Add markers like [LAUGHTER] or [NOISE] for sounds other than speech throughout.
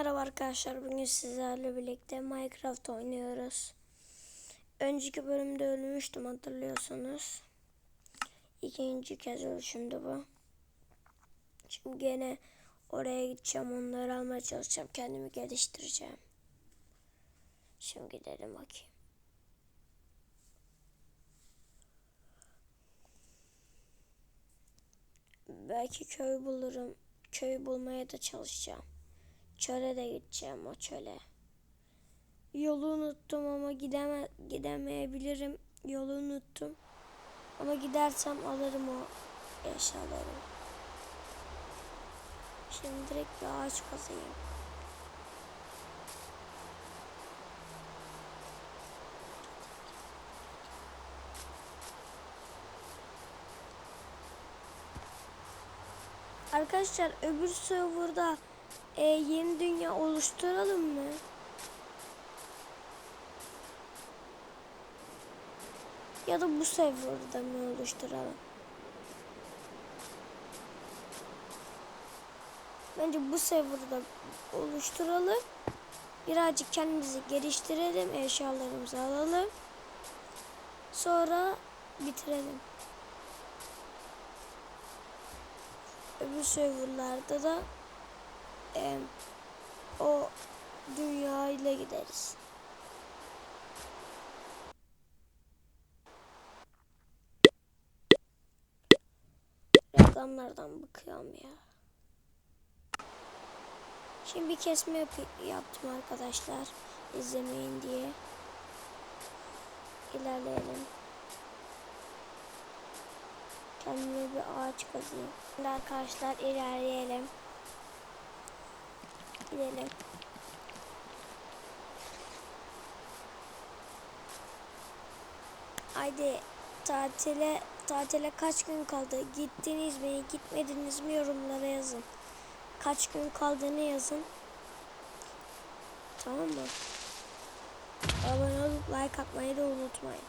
Merhaba arkadaşlar. Bugün sizlerle birlikte Minecraft oynuyoruz. Önceki bölümde ölmüştüm hatırlıyorsunuz. İkinci kez ölüşümdü bu. Şimdi gene oraya gideceğim. Onları almaya çalışacağım. Kendimi geliştireceğim. Şimdi gidelim bakayım. Belki köy bulurum. Köy bulmaya da çalışacağım. Çöle de gideceğim o çöle. Yolu unuttum ama gideme gidemeyebilirim. Yolu unuttum. Ama gidersem alırım o eşyaları. Şimdi direkt bir ağaç kazayım. Arkadaşlar öbür serverda e, yeni dünya oluşturalım mı? Ya da bu serverda mı oluşturalım? Bence bu serverda oluşturalım. Birazcık kendimizi geliştirelim. Eşyalarımızı alalım. Sonra bitirelim. Öbür serverlarda da e, o dünya ile gideriz. Reklamlardan bıkıyorum ya. Şimdi bir kesme yap yaptım arkadaşlar. İzlemeyin diye. İlerleyelim. Kendime bir ağaç kazayım. Şimdi arkadaşlar ilerleyelim. Gidelim. Haydi tatile tatile kaç gün kaldı? Gittiniz mi, gitmediniz mi yorumlara yazın. Kaç gün kaldığını yazın. Tamam mı? Abone olup like atmayı da unutmayın.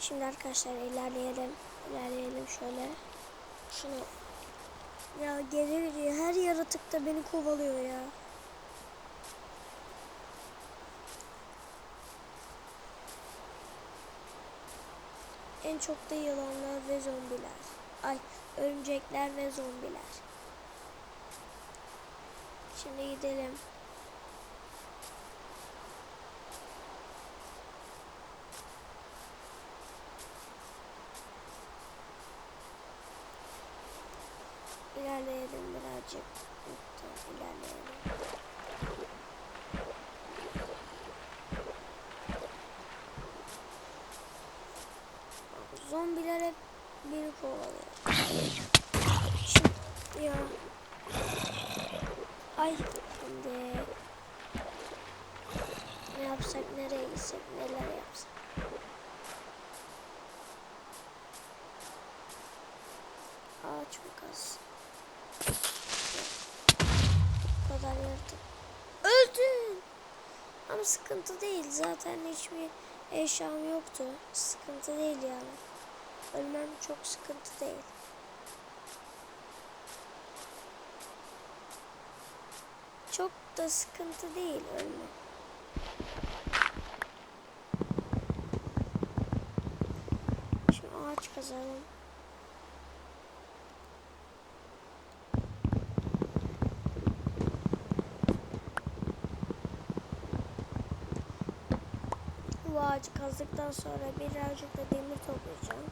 Şimdi arkadaşlar ilerleyelim. İlerleyelim şöyle. Şunu ya geliyor diye her yaratık da beni kovalıyor ya. En çok da yılanlar ve zombiler. Ay örümcekler ve zombiler. Şimdi gidelim. İlerleyelim birazcık. İlerleyelim. Zombiler hep beni kovalıyor. Şimdi ya. Ay şimdi ne yapsak nereye gitsek neler yapsak. Aa çok az. Bu kadar yaratık. Öldün. Ama sıkıntı değil. Zaten hiçbir eşyam yoktu. Sıkıntı değil yani. Ölmem çok sıkıntı değil. Çok da sıkıntı değil ölmek. Şimdi ağaç kazalım. Bu ağacı kazdıktan sonra birazcık da demir toplayacağım.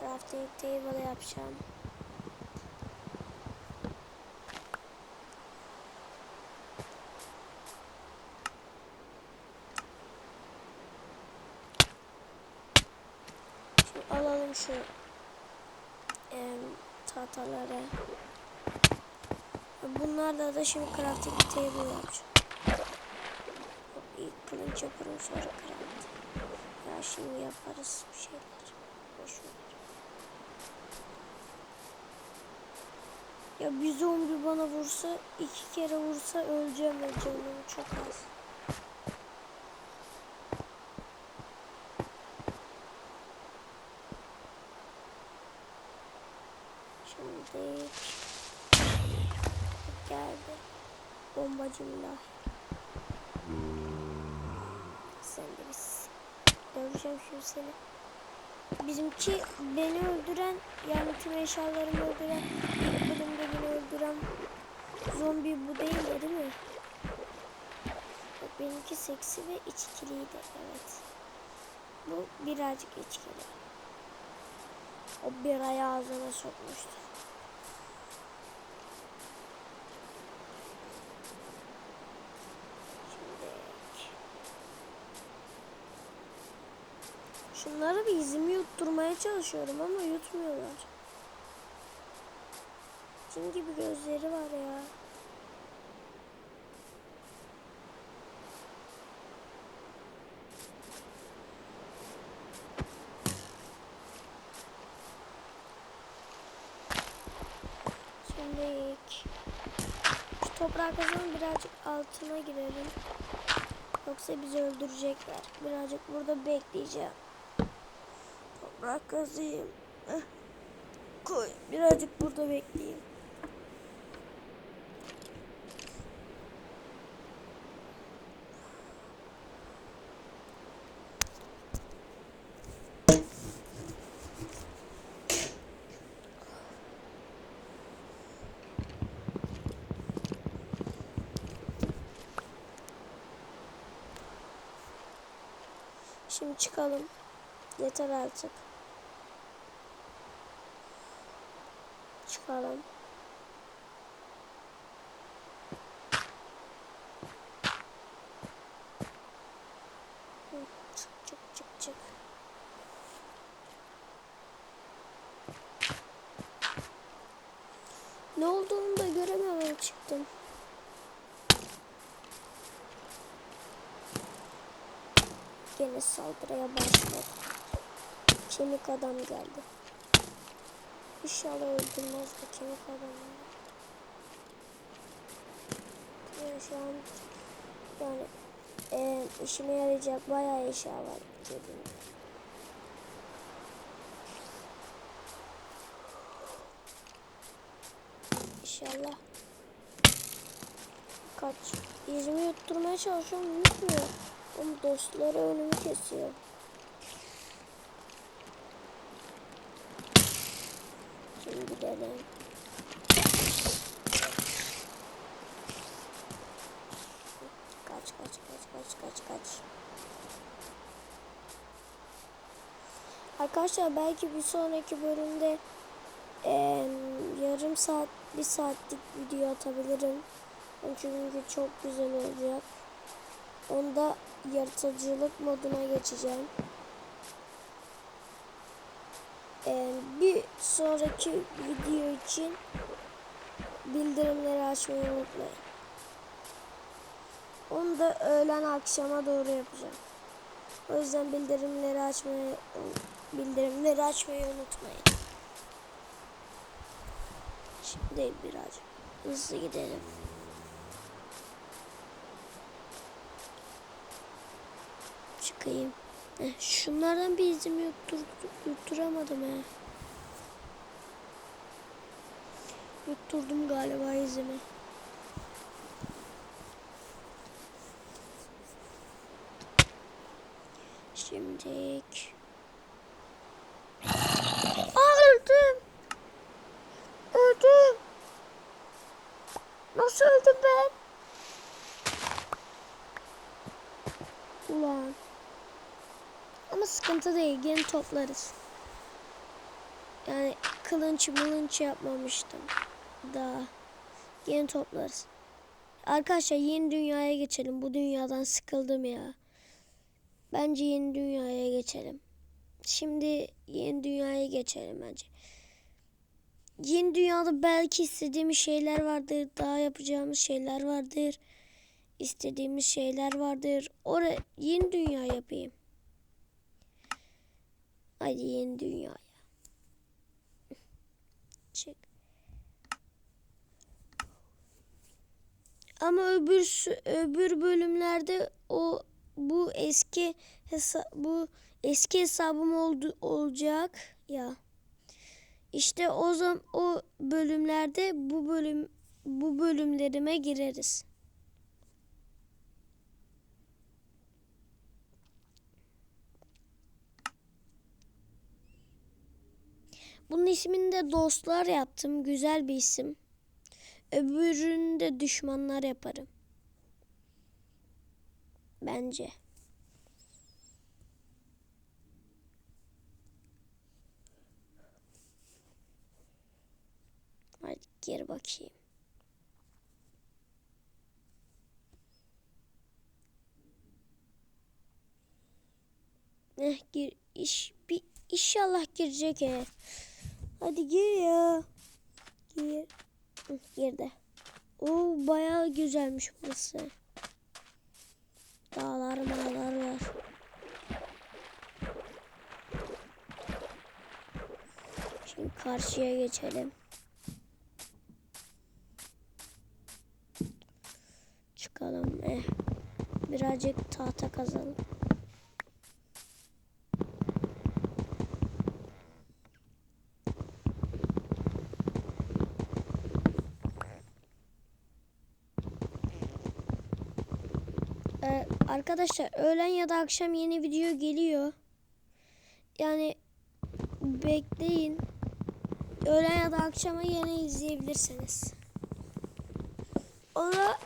Crafting table yapacağım. Şimdi alalım şu em, tahtaları. Bunlarla da şimdi crafting table yapacağım. İlk kılıç yaparım sonra craft. Ya şimdi yaparız bir şeyler. Boş ver. Ya bir zombi bana vursa iki kere vursa öleceğim ve canım çok az. Şimdi geldi. Mülah. Sen de biz. Göreceğim şimdi seni. Bizimki beni öldüren yani tüm eşyalarımı öldüren ilk bölümde beni öldüren zombi bu değil de değil mi? Bak benimki seksi ve içkiliydi evet. Bu birazcık içkili. O birayı ağzına sokmuştu. Şimdi Şunları bir izimi yutturmaya çalışıyorum ama yutmuyorlar. Cin gibi gözleri var ya. Şimdi şu toprağı kazalım birazcık altına girelim. Yoksa bizi öldürecekler. Birazcık burada bekleyeceğim. Toprak kazayım. Koy. Birazcık burada bekleyeyim. Şimdi çıkalım. Yeter artık. Hı, Çık çık çık çık. Ne olduğunu da göremiyorum çıktım. Gene saldırıya başladı. Kemik adam geldi. İnşallah öldürmez bu kemik adamı. Ya şu an yani e, işime yarayacak bayağı eşya var cebimde. İnşallah. Kaç. Yüzümü yutturmaya çalışıyorum yutmuyor. Ama dostları önümü kesiyor. Şimdi gidelim. Kaç kaç kaç kaç kaç kaç. Arkadaşlar belki bir sonraki bölümde eee, yarım saat bir saatlik video atabilirim. Çünkü çok güzel olacak. Onda yaratıcılık moduna geçeceğim. Ee, bir sonraki video için bildirimleri açmayı unutmayın. Onu da öğlen akşama doğru yapacağım. O yüzden bildirimleri açmayı bildirimleri açmayı unutmayın. Şimdi birazcık hızlı gidelim. Çıkayım. Heh, şunlardan bir izimi yuttur, yutturamadım he. Yutturdum galiba izimi. Şimdilik. Aa öldüm. Öldüm. Nasıl öldüm ben? Ulan. Ama sıkıntı değil. Gene toplarız. Yani kılınç mılınç yapmamıştım. Daha. Gene toplarız. Arkadaşlar yeni dünyaya geçelim. Bu dünyadan sıkıldım ya. Bence yeni dünyaya geçelim. Şimdi yeni dünyaya geçelim bence. Yeni dünyada belki istediğimiz şeyler vardır. Daha yapacağımız şeyler vardır. İstediğimiz şeyler vardır. Oraya yeni dünya yapayım. Hadi yeni dünyaya. Çık. Ama öbür öbür bölümlerde o bu eski hesa bu eski hesabım oldu olacak ya. İşte o zaman o bölümlerde bu bölüm bu bölümlerime gireriz. Bunun ismini de dostlar yaptım. Güzel bir isim. Öbürünü de düşmanlar yaparım. Bence. Hadi gir bakayım. Eh gir iş bir inşallah girecek he. Hadi gir ya. Gir. Girdi. Oo bayağı güzelmiş burası. Dağlar mağlar var. Şimdi karşıya geçelim. Çıkalım. Eh. Birazcık tahta kazalım. Arkadaşlar öğlen ya da akşam yeni video geliyor. Yani bekleyin. Öğlen ya da akşama yeni izleyebilirsiniz. O da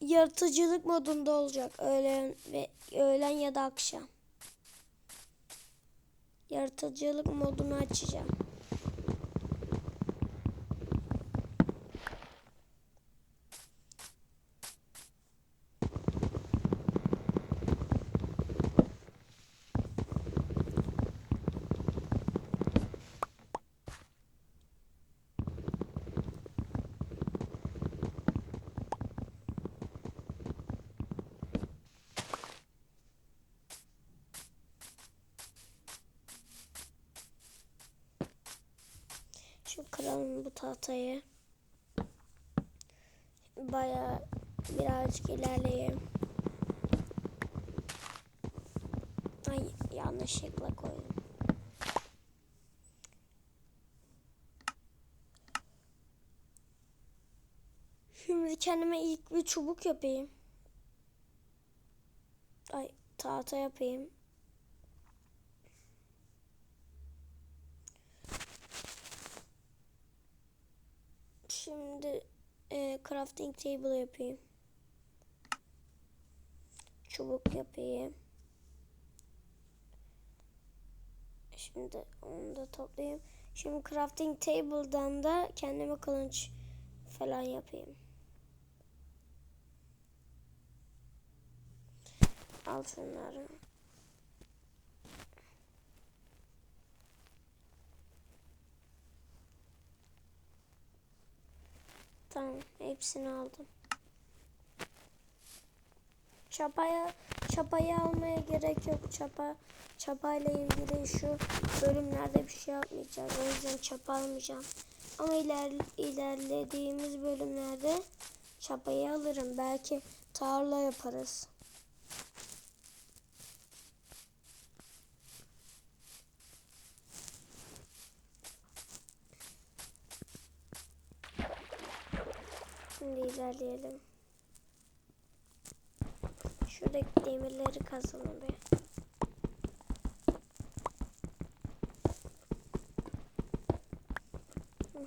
yaratıcılık modunda olacak öğlen ve öğlen ya da akşam. Yaratıcılık modunu açacağım. Şu tahtayı. Bayağı birazcık ilerleyelim. Ay yanlışlıkla koydum. Şimdi kendime ilk bir çubuk yapayım. Ay tahta yapayım. Şimdi e, crafting table yapayım. Çubuk yapayım. Şimdi onu da toplayayım. Şimdi crafting table'dan da kendime kılıç falan yapayım. Al şunları. Tamam, hepsini aldım. Çapaya çapayı almaya gerek yok. Çapa çapayla ilgili şu bölümlerde bir şey yapmayacağız. O yüzden çapa almayacağım. Ama iler, ilerlediğimiz bölümlerde çapayı alırım. Belki tarla yaparız. Şimdi ilerleyelim. Şuradaki demirleri kazalım. Hı.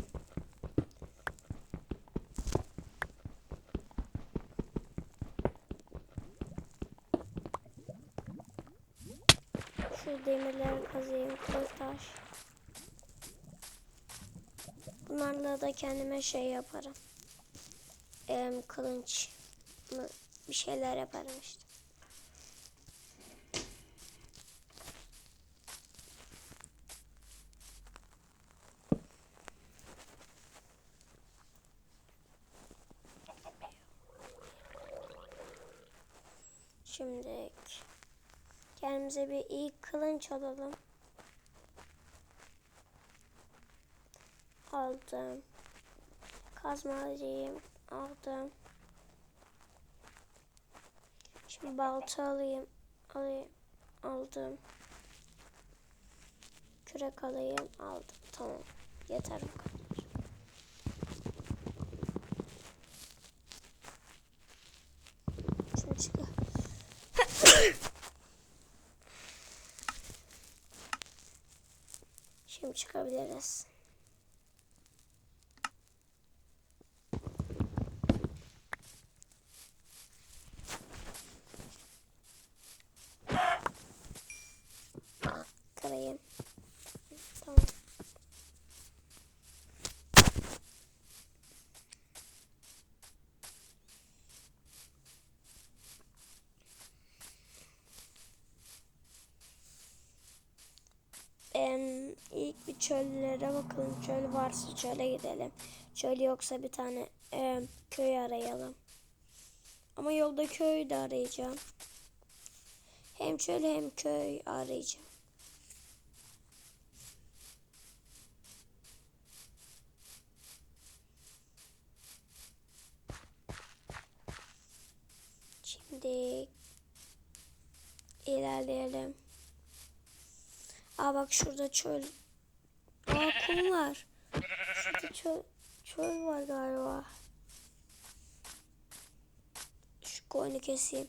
Şu demirleri kazayım. Taş. Bunlarla da kendime şey yaparım em, kılınç mı bir şeyler yaparım işte. Şimdi kendimize bir iyi kılınç alalım. Aldım. Kazma alayım. Aldım. Şimdi balta alayım. Alayım. Aldım. Kürek alayım. Aldım. Tamam. Yeter bu kadar. Şimdi çıkar. Şimdi çıkabiliriz. Kırayım. Tamam. Em, ilk bir çöllere bakalım. Çöl varsa çöle gidelim. Çöl yoksa bir tane em, köy arayalım. Ama yolda köy de arayacağım. Hem çöl hem köy arayacağım. Şimdi ilerleyelim. Aa bak şurada çöl. Aa kum var. Şurada çöl, çöl var galiba. Şu koyunu keseyim.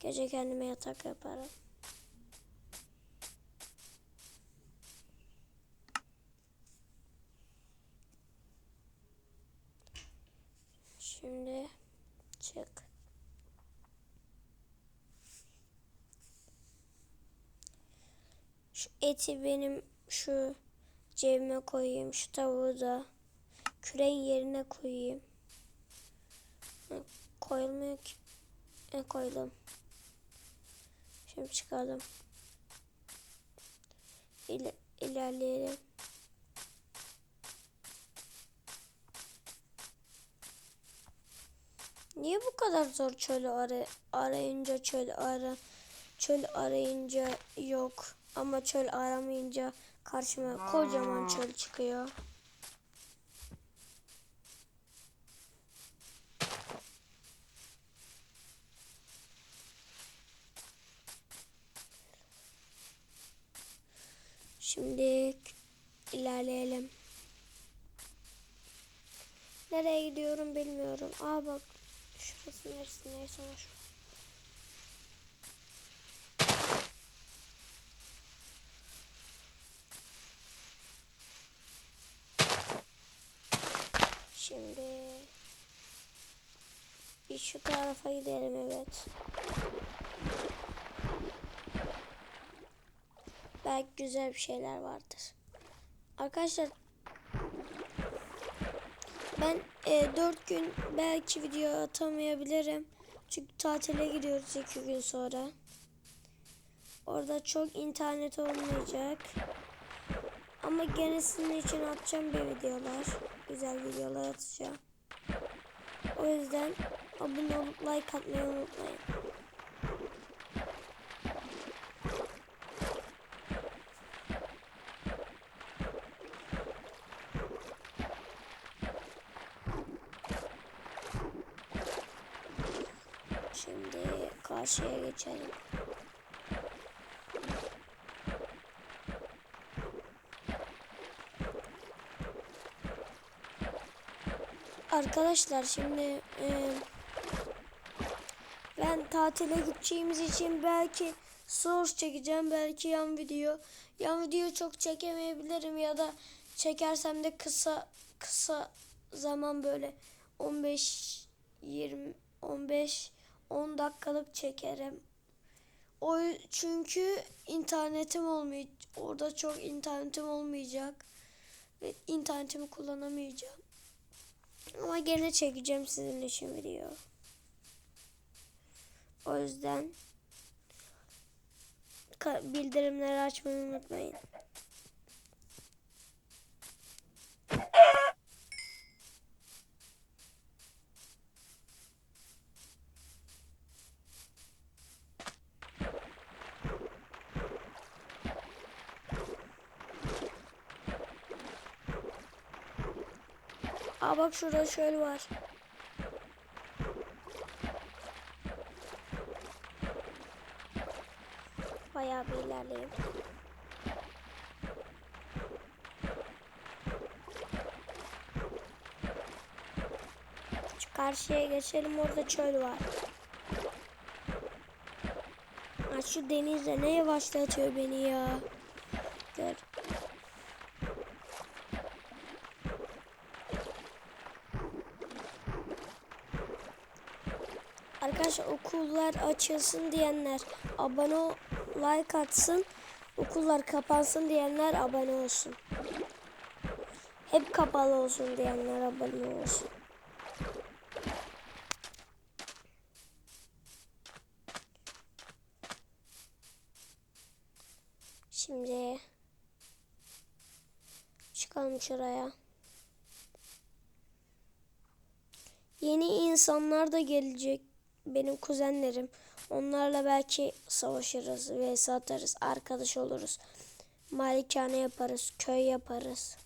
Gece kendime yatak yaparım. Şimdi çık. Şu eti benim şu cebime koyayım. Şu tavuğu da küreğin yerine koyayım. Ha, Koyulmuyor ki. Koydum. Şimdi çıkalım. İle, ilerleyelim. Niye bu kadar zor çölü ara, arayınca çöl ara çöl arayınca yok ama çöl aramayınca karşıma kocaman çöl çıkıyor. Şimdi ilerleyelim. Nereye gidiyorum bilmiyorum. Aa bak şurası neresi neyse şu. Şimdi bir şu tarafa gidelim evet. Belki güzel bir şeyler vardır. Arkadaşlar ben e, 4 gün belki video atamayabilirim. Çünkü tatile gidiyoruz 2 gün sonra. Orada çok internet olmayacak. Ama gene için atacağım bir videolar. Güzel videolar atacağım. O yüzden abone olup like atmayı unutmayın. Şimdi karşıya geçelim. Arkadaşlar şimdi e, ben tatile gideceğimiz için belki source çekeceğim belki yan video. Yan video çok çekemeyebilirim ya da çekersem de kısa kısa zaman böyle 15 20 15 10 dakikalık çekerim. O çünkü internetim olmayacak. Orada çok internetim olmayacak ve internetimi kullanamayacağım. Ama gene çekeceğim sizin için video. O yüzden bildirimleri açmayı unutmayın. Bak şurada şöyle var. Bayağı bir ilerleyeyim. Şu karşıya geçelim orada çöl var. Ha, şu denizde ne yavaşlatıyor beni ya. Gör. Okullar açılsın diyenler abone ol, like atsın. Okullar kapansın diyenler abone olsun. Hep kapalı olsun diyenler abone olsun. Şimdi çıkalım şuraya. Yeni insanlar da gelecek. Benim kuzenlerim. Onlarla belki savaşırız ve satarız. Arkadaş oluruz. Malikane yaparız. Köy yaparız.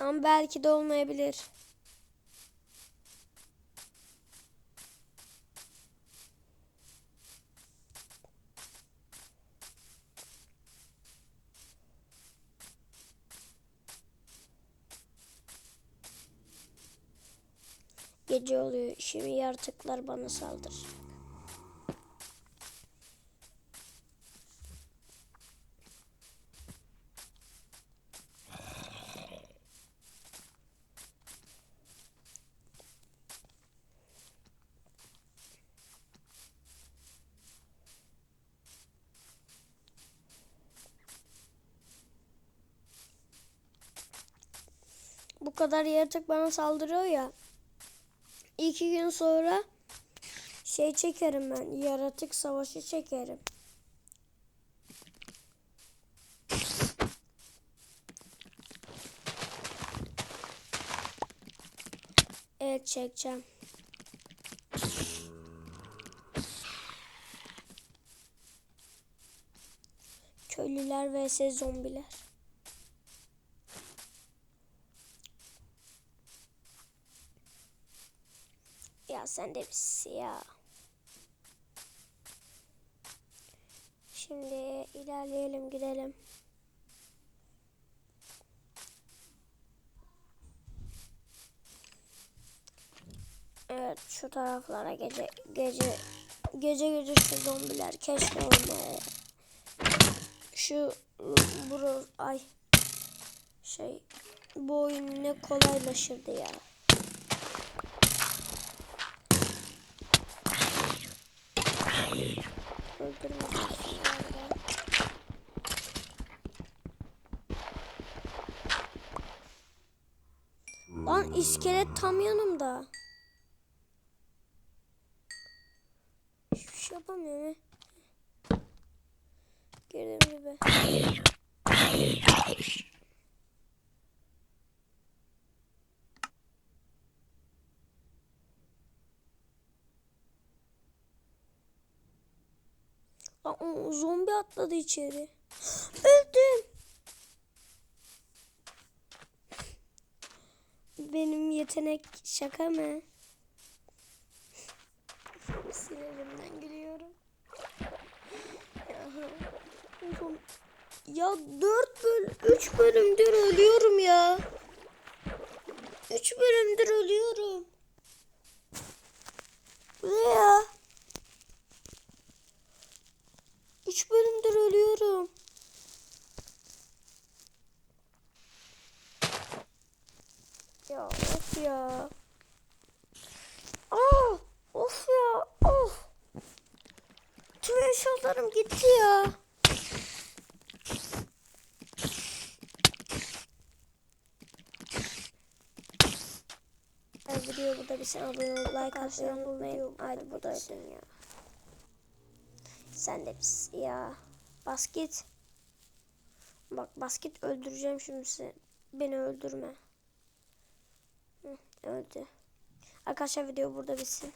Ama belki de olmayabilir. Gece oluyor. Şimdi yaratıklar bana saldıracak. Bu kadar yaratık bana saldırıyor ya. İki gün sonra şey çekerim ben. Yaratık savaşı çekerim. Evet çekeceğim. Köylüler vs zombiler. Sen de bir ya. Şimdi ilerleyelim gidelim. Evet şu taraflara gece gece gece gece şu zombiler keşke olmaya. Şu buru ay şey bu oyun ne kolaylaşırdı ya. İskelet tam yanımda. Hiçbir şey yapamıyorum. Girdim gibi. O zombi atladı içeri. [GASPS] Öldüm. Benim yetenek şaka mı? Sinirimden gülüyorum. Ya, oğlum, ya 4 böl 3 bölümdür ölüyorum ya. 3 bölümdür ölüyorum. Bu ne ya? Üç bölümdür ölüyorum. Ya of ya. Aa, of ya of. Tüm eşyalarım gitti ya. Video burada bir sen abone ol, like atmayı unutmayın. Hadi buradaydın ya. Sen de pis ya. Basket. Bak basket öldüreceğim şimdi seni. Beni öldürme. Öldü. Arkadaşlar video burada bitsin.